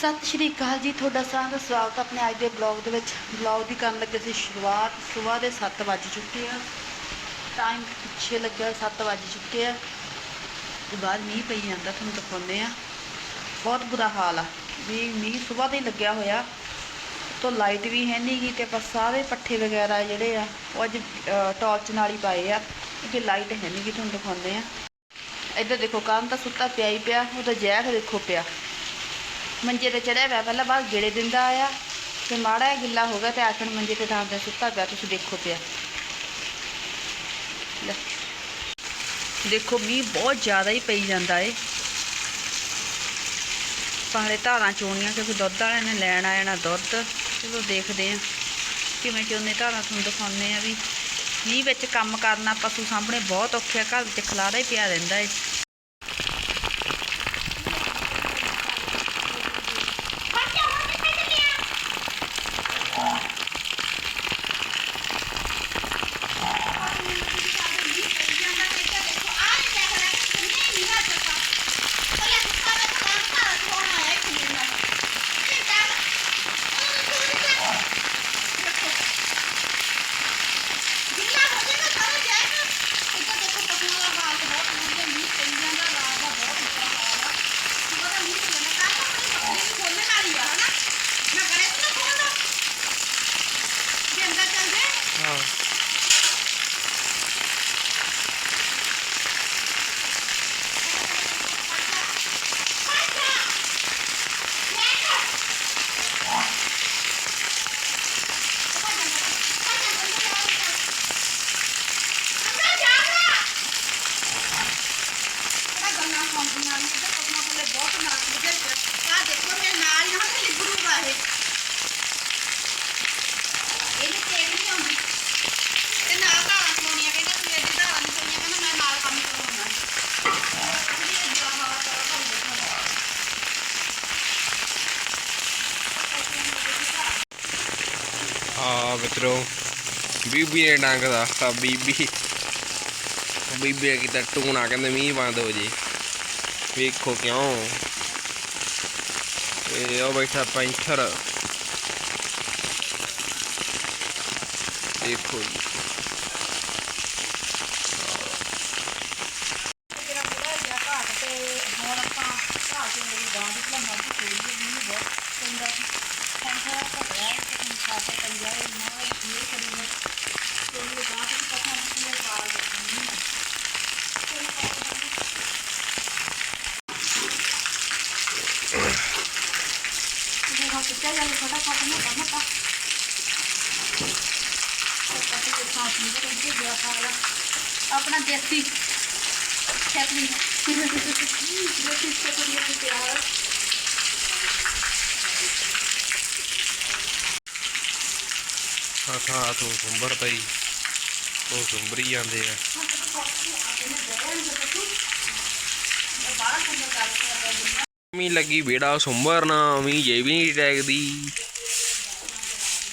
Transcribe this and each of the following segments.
ਸਤਿ ਸ਼੍ਰੀ ਅਕਾਲ ਜੀ ਤੁਹਾਡਾ ਸਾਰਿਆਂ ਦਾ ਸਵਾਗਤ ਹੈ ਆਪਣੇ ਅੱਜ ਦੇ ਬਲੌਗ ਦੇ ਵਿੱਚ। ਬਲੌਗ ਦੀ ਕਰਨ ਲੱਗੇ ਸੀ ਸ਼ੁਰੂਆਤ ਸਵੇਰ ਦੇ 7 ਵੱਜ ਚੁੱਕੇ ਆ। ਟਾਈਮ ਪਿੱਛੇ ਲੱਗਿਆ 7 ਵੱਜ ਚੁੱਕੇ ਆ। ਤੇ ਬਾਅਦ ਮੀਂਹ ਪਈ ਜਾਂਦਾ ਤੁਹਾਨੂੰ ਦਿਖਾਉਂਦੇ ਆ। ਬਹੁਤ ਬੁਰਾ ਹਾਲ ਆ। ਵੀ ਮੀਂਹ ਸਵੇਰ ਦਾ ਹੀ ਲੱਗਿਆ ਹੋਇਆ। ਤੋਂ ਲਾਈਟ ਵੀ ਹੈ ਨਹੀਂ ਗੀ ਤੇ ਆਪਾਂ ਸਾਰੇ ਪੱਠੇ ਵਗੈਰਾ ਜਿਹੜੇ ਆ ਉਹ ਅੱਜ ਅ, ਟਾਰਚ ਨਾਲ ਹੀ ਪਾਏ ਆ। ਕਿਉਂਕਿ ਲਾਈਟ ਹੈ ਨਹੀਂ ਗੀ ਤੁਹਾਨੂੰ ਦਿਖਾਉਂਦੇ ਆ। ਇੱਧਰ ਦੇਖੋ ਕੰਨ ਤਾਂ ਸੁੱਤਾ ਪਿਆ ਹੀ ਪਿਆ ਉਹਦਾ ਜੈਕ ਦੇਖੋ ਪਿਆ। ਮੰਜੇ ਤੇ ਚੜਿਆ ਪਿਆ, ਪਹਿਲਾਂ ਬਾਅਦ ਗੇੜੇ ਦਿੰਦਾ ਆਇਆ ਤੇ ਮਾੜਾ ਜਿਹਾ ਗਿੱਲਾ ਹੋ ਗਿਆ ਤੇ ਆਖਣ ਮੰਜੇ ਤੇ ਥਾਂ ਤੇ ਸੁੱਤਾ ਪਿਆ, ਤੁਸੀਂ ਦੇਖੋ ਪਿਆ। ਦੇਖੋ, ਮੀਂਹ ਬਹੁਤ ਜ਼ਿਆਦਾ ਹੀ ਪਈ ਜਾਂਦਾ ਏ। ਪਾਲੇ ਧਾਰਾਂ ਚੋਣੀਆਂ ਕਿਉਂਕਿ ਦੁੱਧ ਵਾਲਿਆਂ ਨੇ ਲੈਣ ਆ ਜਾਣਾ ਦੁੱਧ, ਚਲੋ ਦੇਖਦੇ ਆ ਕਿਵੇਂ ਚੋਨੇ ਧਾਰਾਂ ਤੁਹਾਨੂੰ ਦਿਖਾਉਂਦੇ ਆ ਵੀ ਮੀਂਹ ਵਿੱਚ ਕੰਮ ਕਰਨਾ ਪਸ਼ੂ ਸਾਹਮਣੇ ਬਹੁਤ ਔਖਾ ਘਰ ਵਿੱਚ ਖਲਾਰਾ ਹੀ ਪਿਆ ਰਹਿੰਦਾ ਏ ਹਾਂ ਇਹਨੇ ਤੇਲ ਨਹੀਂ ਆਉਂਦੀ ਤੇ ਨਾਲ ਧਾਰਾਂ ਚਲਾਉਣੀਆਂ ਕਹਿੰਦਾ ਤੂੰ ਇਹਦੀ ਧਾਰਾਂ ਨਹੀਂ ਚਲਾਉਣੀਆਂ ਕਹਿੰਦਾ ਮੈਂ ਨਾਲ ਕੰਮ ਕਰਵਾਉਣਾ ਆ ਮਿੱਤਰੋ ਬੀਬੀ ਨੇ ਡੰਗ ਦਾ ਬੀਬੀ ਬੀਬੀ। ਨੇ ਕੀਤਾ ਟੂਣਾ, ਕਹਿੰਦੇ ਮੀਂਹ ਬੰਦ ਹੋ ਜੇ। ਵੇਖੋ ਕਿਉਂ? ਇਹ ਉਹ ਬੈਠਾ ਪੈਂਥਰ ਦੇਖੋ ਜੀ ਤੇਰਾ ਪੂਰਾ ਜਿਹਾ ਘਾਟ ਤੇ ਹੁਣ ਆਪਾਂ ਘਾਹ ਚੋਂ ਮੇਰੀ ਗਾਂ ਦੀ ਭਲਾ ਮੱਝ ਚੋਈ ਹੈ ਮੈਨੂੰ ਬਹੁਤ ਪੈਂਦਾ ਸੀ ਹੁਣ ਥੋੜਾ ਘਟਿਆ ਹੈ ਤੇ ਹੁਣ ਖਾਤਾ ਪੰਜਾ ਹੈ ਨਾ ਇਹ ਕਰੀ ਹੈ ਤੇ ਮੇਰੇ ਗਾਂ ਦੀ ਪਤਾ ਨਹੀਂ ਕੀ ਪਾਲ ਦਿੱਤੀ ਇਹ ਹਾਂ ਕਿੱਥੇ ਜਾ ਛੋਟਾ ਨਾ ਕਰਨਾ ਪਾ ਪਤਾ ਕਿ ਸਾਹ ਨਹੀਂ ਕਰਦੇ ਗਿਆ ਖਾਲਾ ਆਪਣਾ ਦੇਸੀ ਛਤਰੀ ਦੇਸੀ ਛਤਰੀ ਦੇ ਪਿਆਰ ਆ ਥਾਂ ਤੋਂ ਸੁੰਬਰ ਪਈ ਉਹ ਸੁੰਬਰੀ ਜਾਂਦੇ ਆ ਮੀ ਲੱਗੀ ਬੇੜਾ ਸੁੰਬਰ ਨਾ ਮੀ ਜੇ ਵੀ ਨਹੀਂ ਟੈਗਦੀ।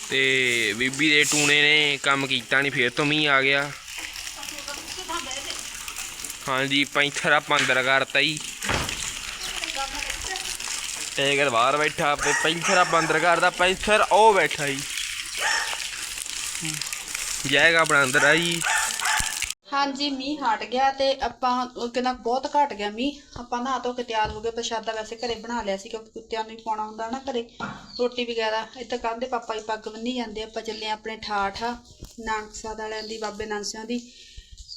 ਤੇ ਬੀਬੀ ਦੇ ਟੂਣੇ ਨੇ ਕੰਮ ਕੀਤਾ ਨਹੀਂ ਫੇਰ ਤੋਂ ਮੀਂਹ ਆ ਗਿਆ। ਹਾਂਜੀ, ਪੈਂਥਰ ਆ ਪੰਦਰ ਕਰਤਾ ਜੀ ਟੇਗਰ ਬਾਹਰ ਬੈਠਾ ਤੇ ਪੈਂਥਰ ਆ ਬੰਦਰ ਕਰਦਾ ਪੈਂਥਰ ਉਹ ਬੈਠਾ ਜੀ ਜਾਏਗਾ ਆਪਣਾ ਅੰਦਰ ਆ ਹਾਂਜੀ, ਮੀਂਹ ਹਟ ਗਿਆ ਤੇ ਆਪਾਂ ਉਹ ਕਹਿੰਦਾ ਬਹੁਤ ਘਟ ਗਿਆ ਮੀਂਹ। ਆਪਾਂ ਨਹਾ ਧੋ ਕੇ ਤਿਆਰ ਹੋ ਗਏ, ਪ੍ਰਸ਼ਾਦਾ ਵੈਸੇ ਘਰੇ ਬਣਾ ਲਿਆ ਸੀ ਕਿਉਂਕਿ ਕੁੱਤਿਆਂ ਨੂੰ ਹੀ ਪਾਉਣਾ ਹੁੰਦਾ ਨਾ ਘਰੇ। ਰੋਟੀ ਵਗੈਰਾ, ਇੱਥੇ ਕਹਿੰਦੇ ਪਾਪਾ ਹੀ ਪੱਗ ਬੰਨੀ ਜਾਂਦੇ ਆਪਾਂ ਚੱਲੇ ਆਂ ਆਪਣੇ ਠਾਠ ਨਾਨਕਸਾ ਵਾਲਿਆਂ ਦੀ, ਬਾਬੇ ਨਾਨਸਿਆਂ ਦੀ,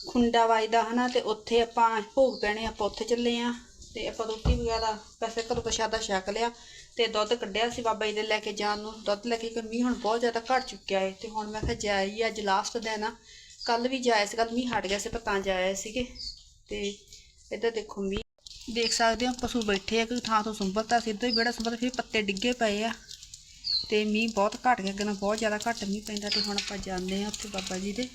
ਖੁੰਡਾ ਵਾਜਦਾ ਹਨਾ, ਤੇ ਉੱਥੇ ਆਪਾਂ ਭੋਗ ਪੈਣੇ ਆਪਾਂ ਉੱਥੇ ਚੱਲੇ ਆਂ ਤੇ ਆਪਾਂ ਰੋਟੀ ਵਗੈਰਾ, ਵੈਸੇ ਘਰੋਂ ਪ੍ਰਸ਼ਾਦਾ ਛਕ ਲਿਆ ਤੇ ਦੁੱਧ ਕੱਢਿਆ ਸੀ ਬਾਬਾ ਜੀ ਦੇ ਲੈ ਕੇ ਜਾਣ ਨੂੰ। ਦੁੱਧ ਲੈ ਕੇ ਕਿ ਮੀਂਹ ਹੁਣ ਬਹੁਤ ਜ਼ਿਆਦਾ ਘਟ ਚੁੱਕਿਆ ਏ। ਤੇ ਹੁਣ ਮੈਂ ਕਿਹਾ ਜਾਈ ਅੱਜ ਲਾਸਟ ਦਿਨ ਆ। ਕੱਲ ਵੀ ਜਾਇਆ ਸੀ ਕੱਲ ਮੀਂਹ ਹਟ ਗਿਆ ਸੀ ਪਰ ਤਾਂ ਜਾਇਆ ਸੀਗੇ। ਤੇ ਇੱਧਰ ਦੇਖੋ ਮੀਂਹ। ਦੇਖ ਸਕਦੇ ਹੋ ਪਸ਼ੂ ਬੈਠੇ ਆ ਕੋਈ ਥਾਂ ਤੋਂ ਸੁੰਬਰਤਾ ਸਿੱਧਾ ਹੀ ਬੇੜਾ ਸੁੰਬਰ ਫਿਰ ਪੱਤੇ ਡਿੱਗੇ ਪਏ ਆ। ਤੇ ਮੀਂਹ ਬਹੁਤ ਘਟ ਗਿਆ ਕਿਨਾ ਬਹੁਤ ਜ਼ਿਆਦਾ ਘਟ ਮੀਂਹ ਪੈਂਦਾ ਤੇ ਹੁਣ ਆਪਾਂ ਜਾਂਦੇ ਆ ਉੱਥੇ ਬਾਬਾ ਜੀ ਦੇ।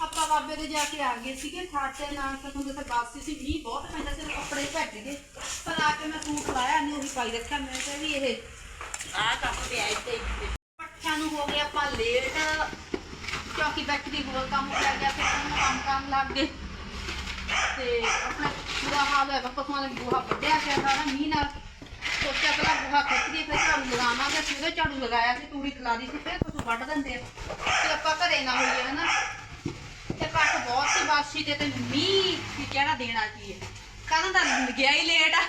ਆਪਾਂ ਬਾਬੇ ਦੇ ਜਾ ਕੇ ਆ ਗਏ ਸੀਗੇ ਠਾਠੇ ਨਾਲ ਤਾਂ ਤੁਹਾਨੂੰ ਤੇ ਵਾਪਸੀ ਸੀ ਮੀਂਹ ਬਹੁਤ ਪੈਂਦਾ ਸੀ ਕੱਪੜੇ ਭੱਜ ਗਏ। ਪਰ ਆ ਕੇ ਮੈਂ ਸੂਟ ਲਾਇਆ ਨਹੀਂ ਉਹੀ ਪਾਈ ਰੱਖਿਆ ਮੈਂ ਕਿਹਾ ਵੀ ਇਹ ਆ ਕੰਮ ਪਿਆ ਇੱਥੇ ਪੱਠਿਆਂ ਨੂੰ ਹੋ ਗਿਆ ਆਪਾਂ ਲੇਟ। ਕਿਉਂਕਿ ਬੈਟਰੀ ਹੋਰ ਕੰਮ ਪੈ ਗਿਆ ਫਿਰ ਉਹਨਾਂ ਕੰਮ ਕਰਨ ਲੱਗ ਗਏ। ਤੇ ਆਪਣਾ ਬੁਰਾ ਹਾਲ ਹੋਇਆ ਪਸ਼ੂਆਂ ਦਾ ਬੂਹਾ ਵੱਢਿਆ ਗਿਆ ਸਾਰਾ ਮੀਂਹ ਨਾਲ। ਸੋਚਿਆ ਪਹਿਲਾਂ ਬੂਹਾ ਆਵਾਂਗੇ ਅਸੀਂ ਉਹਦੇ ਝਾੜੂ ਲਗਾਇਆ ਸੀ, ਤੂੜੀ ਖਲਾਰੀ ਸੀ, ਫਿਰ ਪਸ਼ੂ ਵੱਢ ਦਿੰਦੇ ਆ। ਤੇ ਆਪਾਂ ਘਰੇ ਨਾ ਹੋਈਏ, ਹਨਾ। ਤੇ ਕੱਟ ਬਹੁਤ ਸੀ ਬਾਸੀ ਤੇ ਤੇ ਮੀਂਹ ਕੀ ਕਹਿਣਾ ਦੇਣਾ ਕੀ ਹੈ। ਕੱਲ ਦਾ ਗਿਆ ਹੀ ਲੇਟ ਆ।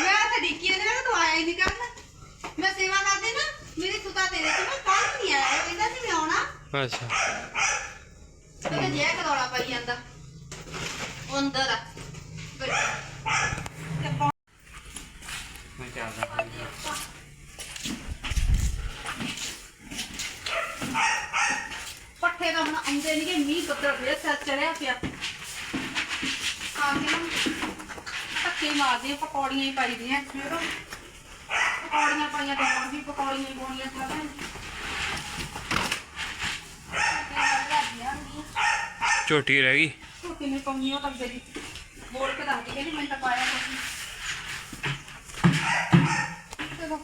ਮੈਂ ਤਾਂ ਡਿੱਕੀ ਨੇ ਮੈਂ ਤੂੰ ਆਇਆ ਹੀ ਨਹੀਂ ਕੱਲ ਮੈਂ ਸੇਵਾ ਕਰਦੀ ਨਾ, ਮੇਰੀ ਸੁਤਾ ਤੇਰੇ ਤੇ, ਮੈਂ ਕੱਲ ਨਹੀਂ ਆਇਆ ਇਹ ਕਹਿੰਦਾ ਸੀ ਮੈਂ ਆਉਣਾ ਅੱਛਾ। ਤੇ ਜੇ ਕਰੋਲਾ ਪਾਈ ਜਾਂਦਾ। ਉਹ ਅੰਦਰ ਆ। ਮੈਂ ਚੱਲਦਾ ਪੱਠੇ ਤਾਂ ਹੁਣ ਆਉਂਦੇ ਨਹੀਂਗੇ ਮੀਂਹ ਬੱਦਲ ਫੇਰ ਸਿਰ ਚੜਿਆ ਪਿਆ। ਆ ਕੇ ਨਾ ਧੱਕੇ ਮਾਰਦੇ ਪਕੌੜੀਆਂ ਹੀ ਪਾਈ ਫਿਰ ਪਕੌੜੀਆਂ ਪਾਈਆਂ ਤੇ ਹੋਰ ਵੀ ਪਕੌੜੀਆਂ ਹੀ ਪਾਉਣੀਆਂ ਸਾਰਿਆਂ ਝੋਟੀ ਰਹਿ ਗਈ। ਝੂਠੀ ਨਹੀਂ ਪਾਉਣੀ ਉਹ ਤਾਂ ਬੇਰੀ ਬੋਲ ਕੇ ਦੱਸਦੀ ਕਹਿੰਦੀ ਮੈਂ ਤਾਂ ਪਾਇਆ ਕੁਛ ਨਹੀਂ ਚਲੋ।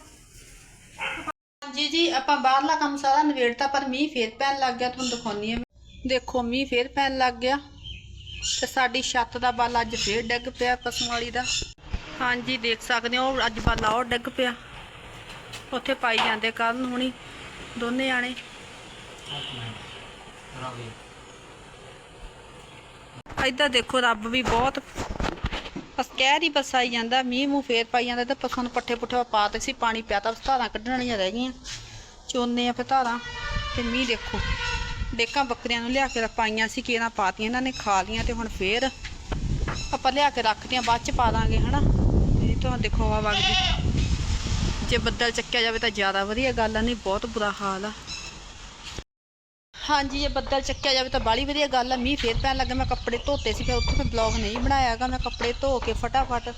ਹਾਂਜੀ ਜੀ ਆਪਾਂ ਬਾਹਰਲਾ ਕੰਮ ਸਾਰਾ ਨਵੇੜਤਾ ਪਰ ਮੀਂਹ ਫੇਰ ਪੈਣ ਲੱਗ ਗਿਆ ਤੁਹਾਨੂੰ ਦਿਖਾਉਣੀ ਆ ਦੇਖੋ ਮੀਂਹ ਫੇਰ ਪੈਣ ਲੱਗ ਗਿਆ। ਤੇ ਸਾਡੀ ਛੱਤ ਦਾ ਬਲ ਅੱਜ ਫੇਰ ਡਿੱਗ ਪਿਆ ਪਸ਼ੂਆਂ ਵਾਲੀ ਦਾ। ਹਾਂਜੀ ਦੇਖ ਸਕਦੇ ਹੋ ਅੱਜ ਬਲ ਉਹ ਡਿੱਗ ਪਿਆ। ਉੱਥੇ ਪਾਈ ਜਾਂਦੇ ਕਰਨ ਹੁਣੀ ਦੋਨੇ ਜਾਣੇ ਇੱਧਰ ਦੇਖੋ ਰੱਬ ਵੀ ਬਹੁਤ ਬਸ ਕਹਿ ਰਹੀ ਬਸ ਜਾਂਦਾ, ਮੀਂਹ ਮੂੰਹ ਫੇਰ ਪਾਈ ਜਾਂਦਾ, ਤੇ ਪਸ਼ੂਆਂ ਨੂੰ ਪੱਠੇ ਪੁੱਠੇ ਪਾਤੇ ਸੀ ਪਾਣੀ ਪਿਆ ਤਾਂ ਧਾਰਾਂ ਕੱਢਣ ਵਾਲੀਆਂ ਰਹਿ ਗਈਆਂ। ਚੋਨੇ ਆ ਫਿਰ ਧਾਰਾਂ, ਤੇ ਮੀਂਹ ਦੇਖੋ। ਡੇਕਾਂ ਬੱਕਰੀਆਂ ਨੂੰ ਲਿਆ ਕੇ ਪਾਈਆਂ ਸੀ ਕਿਹਨਾਂ ਪਾਤੀਆਂ, ਇਹਨਾਂ ਨੇ ਖਾ ਲੀਆਂ ਤੇ ਹੁਣ ਫੇਰ ਆਪਾਂ ਲਿਆ ਕੇ ਰੱਖਦੀਆਂ ਬਾਅਦ ਚ ਪਾ ਦਾਂਗੇ, ਹਨਾ? ਇਹ ਤਾਂ ਦੇਖੋ ਹਵਾ ਵਗਦੀ। ਜੇ ਬੱਦਲ ਚੱਕਿਆ ਜਾਵੇ ਤਾਂ ਜ਼ਿਆਦਾ ਵਧੀਆ ਗੱਲ ਆ, ਨਹੀਂ, ਬਹੁਤ ਬੁਰਾ ਹਾਲ ਆ। ਹਾਂਜੀ, ਜੇ ਬੱਦਲ ਚੱਕਿਆ ਜਾਵੇ ਤਾਂ ਬਾਲੀ ਵਧੀਆ ਗੱਲ ਆ। ਮੀਂਹ ਫੇਰ ਪੈਣ ਲੱਗਾ, ਮੈਂ ਕੱਪੜੇ ਧੋਤੇ ਸੀ, ਫਿਰ ਉੱਥੇ ਮੈਂ ਬਲੌਗ ਨਹੀਂ ਬਣਾਇਆਗਾ ਮੈਂ ਕੱਪੜੇ ਧੋ ਕੇ ਫਟਾਫਟ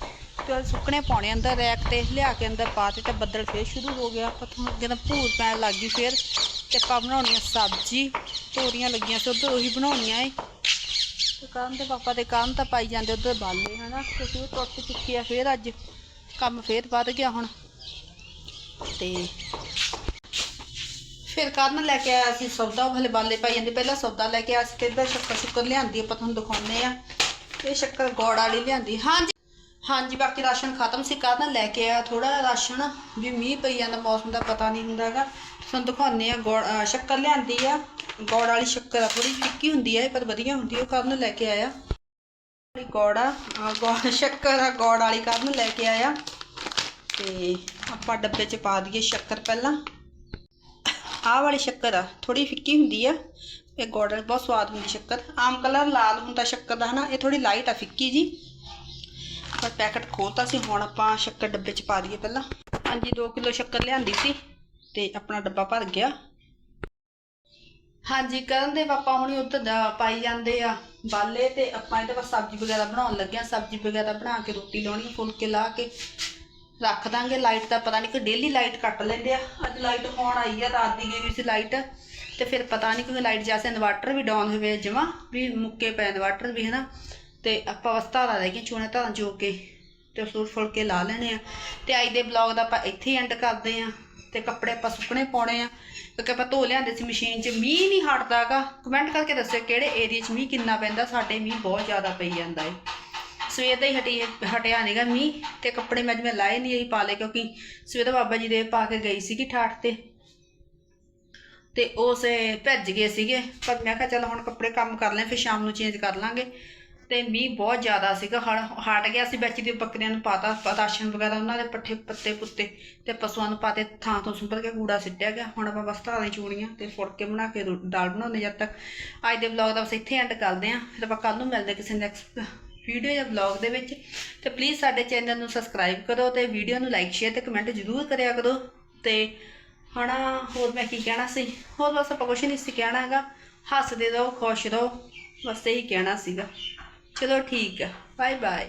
ਤੇ ਸੁੱਕਣੇ ਪਾਉਣੇ ਅੰਦਰ ਰੈਕ ਤੇ, ਲਿਆ ਕੇ ਅੰਦਰ ਪਾ ਤੇ ਤੇ ਬੱਦਲ ਫੇਰ ਸ਼ੁਰੂ ਹੋ ਗਿਆ। ਪੱਥੋਂ ਅੱਗੇ ਤਾਂ ਭੂਰ ਪੈਣ ਲੱਗ ਗਈ ਫੇਰ। ਤੇ ਆਪਾਂ ਬਣਾਉਣੀ ਸਬਜ਼ੀ ਤੋਰੀਆਂ ਲੱਗੀਆਂ ਸੀ, ਉਧਰ ਉਹੀ ਬਣਾਉਣੀਆਂ ਏ। ਤੇ ਕੰਮ ਦੇ ਪਾਪਾ ਦੇ ਕੰਮ ਤਾਂ ਪਾਈ ਜਾਂਦੇ, ਉਧਰ ਬਾਲੇ, ਹਨਾ। ਕਿਉਂਕਿ ਉਹ ਟੁੱਟ ਚੁੱਕੀ ਆ ਫੇਰ ਅੱਜ। ਕੰਮ ਫੇਰ ਵੱਧ ਗਿਆ ਹੁਣ। ਤੇ ਫਿਰ ਕਰਨ ਲੈ ਕੇ ਆਇਆ ਸੀ? ਸੌਦਾ ਉਹ ਹਲੇ ਬਾਲੇ ਪਾਈ ਜਾਂਦੇ। ਪਹਿਲਾਂ ਸੌਦਾ ਲੈ ਕੇ ਆਇਆ ਸੀ ਤੇ ਇੱਧਰ ਸ਼ੱਕਰ ਸ਼ੁੱਕਰ ਲਿਆਂਦੀ, ਆਪਾਂ ਤੁਹਾਨੂੰ ਦਿਖਾਉਂਦੇ ਆ ਇਹ ਸ਼ੱਕਰ ਗੋੜ ਵਾਲੀ ਲਿਆਂਦੀ। ਹਾਂਜੀ। ਹਾਂਜੀ, ਬਾਕੀ ਰਾਸ਼ਨ ਖਤਮ ਸੀ ਕਰਨ ਲੈ ਕੇ ਆਇਆ? ਥੋੜਾ ਰਾਸ਼ਨ, ਵੀ ਮੀਂਹ ਪਈ ਜਾਂਦਾ, ਮੌਸਮ ਦਾ ਪਤਾ ਨਹੀਂ ਹੁੰਦਾਗਾ ਤੁਹਾਨੂੰ ਦਿਖਾਉਂਦੇ ਆ ਗੋੜ ਸ਼ੱਕਰ ਲਿਆਂਦੀ ਆ। ਗੋੜ ਵਾਲੀ ਸ਼ੱਕਰ ਆ ਥੋੜੀ ਫਿੱਕੀ ਹੁੰਦੀ ਆ ਪਰ ਵਧੀਆ ਹੁੰਦੀ ਆ, ਉਹ ਕਰਨ ਲੈ ਕੇ ਆਇਆ? ਵਾਲੀ ਗੋੜਾ ਆ ਗੋੜ, ਸ਼ੱਕਰ ਆ, ਗੋੜ ਵਾਲੀ ਕਰਨ ਲੈ ਕੇ ਆਇਆ? ਤੇ ਆਪਾਂ ਡੱਬੇ 'ਚ ਪਾ ਦਈਏ ਸ਼ੱਕਰ ਪਹਿਲਾਂ। ਆਹ ਵਾਲੀ ਸ਼ੱਕਰ ਆ ਥੋੜੀ ਫਿੱਕੀ ਹੁੰਦੀ ਆ, ਇਹ ਗੋਲਡਨ ਬਹੁਤ ਸਵਾਦ ਹੁੰਦੀ ਸ਼ੱਕਰ। ਆਮ ਕਲਰ ਲਾਲ ਹੁੰਦਾ ਸ਼ੱਕਰ ਦਾ, ਹਨਾ, ਇਹ ਥੋੜੀ ਲਾਈਟ ਆ, ਫਿੱਕੀ ਜੀ। ਪਰ ਪੈਕਟ ਖੋਲਤਾ ਸੀ, ਹੁਣ ਆਪਾਂ ਸ਼ੱਕਰ ਡੱਬੇ 'ਚ ਪਾ ਦਈਏ ਪਹਿਲਾਂ। ਹਾਂਜੀ 2 ਕਿਲੋ ਸ਼ੱਕਰ ਲਿਆਂਦੀ ਸੀ ਤੇ ਆਪਣਾ ਡੱਬਾ ਭਰ ਗਿਆ। ਹਾਂਜੀ, ਕਰਨ ਦੇ ਪਾਪਾ ਹੁਣੀ ਉੱਧਰ ਦਾ ਪਾਈ ਜਾਂਦੇ ਆ ਬਾਲੇ ਤੇ ਆਪਾਂ ਇਹਦੇ ਬਸ ਸਬਜ਼ੀ ਵਗੈਰਾ ਬਣਾਉਣ ਲੱਗਿਆ ਸਬਜ਼ੀ ਵਗੈਰਾ ਬਣਾ ਕੇ ਰੋਟੀ ਲਾਉਣੀ, ਫੁਲਕੇ ਲਾ ਕੇ। ਰੱਖ ਦਾਂਗੇ ਲਾਈਟ ਦਾ, ਪਤਾ ਨਹੀਂ ਕਿ ਡੇਲੀ ਲਾਈਟ ਕੱਟ ਲੈਂਦੇ ਆ। ਅੱਜ ਲਾਈਟ ਹੁਣ ਆਈ ਆ, ਰਾਤ ਦੀ ਗਈ ਵੀ ਸੀ ਲਾਈਟ ਤੇ ਫਿਰ ਪਤਾ ਨਹੀਂ ਕਿਉਂਕਿ ਲਾਈਟ ਜਾਸੇ ਇਨਵਰਟਰ ਵੀ ਡਾਊਨ ਹੋਵੇ ਜਮਾ ਵੀ ਮੁੱਕੇ ਪਏ ਇਨਵਰਟਰ ਵੀ, ਹਨਾ। ਤੇ ਆਪਾਂ ਬਸ ਧਾਰਾਂ ਰਹਿ ਗਈਆਂ ਚੂਨੇ ਧਾਰਾਂ ਜੋ ਕੇ, ਤੇ ਸੂਟ ਫੁਲਕੇ ਲਾ ਲੈਣੇ ਆ। ਤੇ ਅੱਜ ਦੇ ਬਲੌਗ ਦਾ ਆਪਾਂ ਇੱਥੇ ਐਂਡ ਕਰਦੇ ਆ। ਤੇ ਕੱਪੜੇ ਆਪਾਂ ਸੁੱਕਣੇ ਪਾਉਣੇ ਆ, ਕਿਉਂਕਿ ਆਪਾਂ ਧੋ ਲਿਆਂਦੇ ਸੀ ਮਸ਼ੀਨ 'ਚ, ਮੀਂਹ ਨਹੀਂ ਹਟਦਾਗਾ। ਕਮੈਂਟ ਕਰਕੇ ਦੱਸਿਓ ਕਿਹੜੇ ਏਰੀਆ 'ਚ ਮੀਂਹ ਕਿੰਨਾ ਪੈਂਦਾ, ਸਾਡੇ ਮੀਂਹ ਬਹੁਤ ਜ਼ਿਆਦਾ ਪਈ ਜਾਂਦਾ ਏ। ਸਵੇਰ ਦਾ ਹੀ ਹਟੀ ਹਟਿਆ ਨਹੀਂਗਾ ਮੀਂਹ ਤੇ ਕੱਪੜੇ ਮੈਂ ਅੱਜ ਮੈਂ ਲਾਏ ਨਹੀਂ ਇਹੀ ਪਾ ਲਏ ਕਿਉਂਕਿ ਸਵੇਰ ਦਾ ਬਾਬਾ ਜੀ ਦੇ ਪਾ ਕੇ ਗਈ ਸੀਗੀ ਠਾਠ ਤੇ। ਤੇ ਉਸੇ ਭੱਜ ਗਏ ਸੀਗੇ, ਪਰ ਮੈਂ ਕਿਹਾ ਚੱਲ ਹੁਣ ਕੱਪੜੇ ਕੰਮ ਕਰ ਲੈ ਫਿਰ ਸ਼ਾਮ ਨੂੰ ਚੇਂਜ ਕਰ ਲਾਂਗੇ। ਤੇ ਮੀਂਹ ਬਹੁਤ ਜ਼ਿਆਦਾ ਸੀਗਾ, ਹੜ- ਹਟ ਗਿਆ ਸੀ ਵਿੱਚ ਦੀ ਬੱਕਰੀਆਂ ਨੂੰ ਪਾਤਾ ਪ- ਰਾਸ਼ਨ ਵਗੈਰਾ ਉਹਨਾਂ ਦੇ ਪੱਠੇ ਪੱਤੇ ਪੁੱਤੇ ਤੇ ਪਸ਼ੂਆਂ ਨੂੰ ਪਾਤੇ, ਥਾਂ ਤੋਂ ਸੁੰਬਰ ਕੇ ਕੂੜਾ ਸਿੱਟਿਆ ਗਿਆ। ਹੁਣ ਆਪਾਂ ਬਸ ਧਾਰਾਂ ਚੂਣੀਆਂ ਤੇ ਫੁਲਕੇ ਬਣਾ ਕੇ ਦਾਲ ਬਣਾਉਂਦੇ ਜਦ ਤੱਕ। ਅੱਜ ਦੇ ਵਲੌਗ ਦਾ ਬਸ ਇੱਥੇ ਐਂਡ ਕਰਦੇ ਆਂ ਫਿਰ ਆਪਾਂ ਕੱਲ ਨੂੰ ਮਿਲਦੇ ਕਿਸੇ ਨੈਕਸਟ ਵੀਡੀਓ ਜਾਂ ਵਲੌਗ ਦੇ ਵਿੱਚ, ਤੇ ਪਲੀਜ਼ ਸਾਡੇ ਚੈਨਲ ਨੂੰ ਸਬਸਕ੍ਰਾਈਬ ਕਰੋ ਤੇ ਵੀਡੀਓ ਨੂੰ ਲਾਈਕ ਸ਼ੇਅਰ ਤੇ ਕਮੈਂਟ ਜ਼ਰੂਰ ਕਰਿਆ ਕਰੋ। ਤੇ ਹਣਾ, ਹੋਰ ਮੈਂ ਕੀ ਕਹਿਣਾ ਸੀ? ਹੋਰ ਬਸ ਆਪਾਂ ਕੁਛ ਨਹੀਂ ਸੀ ਕਹਿਣਾ ਹੈਗਾ। ਹੱਸਦੇ ਰਹੋ, ਖੁਸ਼ ਰਹੋ। ਬਸ ਇਹੀ ਕਹਿਣਾ ਸੀਗਾ। ਚਲੋ ਠੀਕ ਹੈ ਬਾਏ ਬਾਏ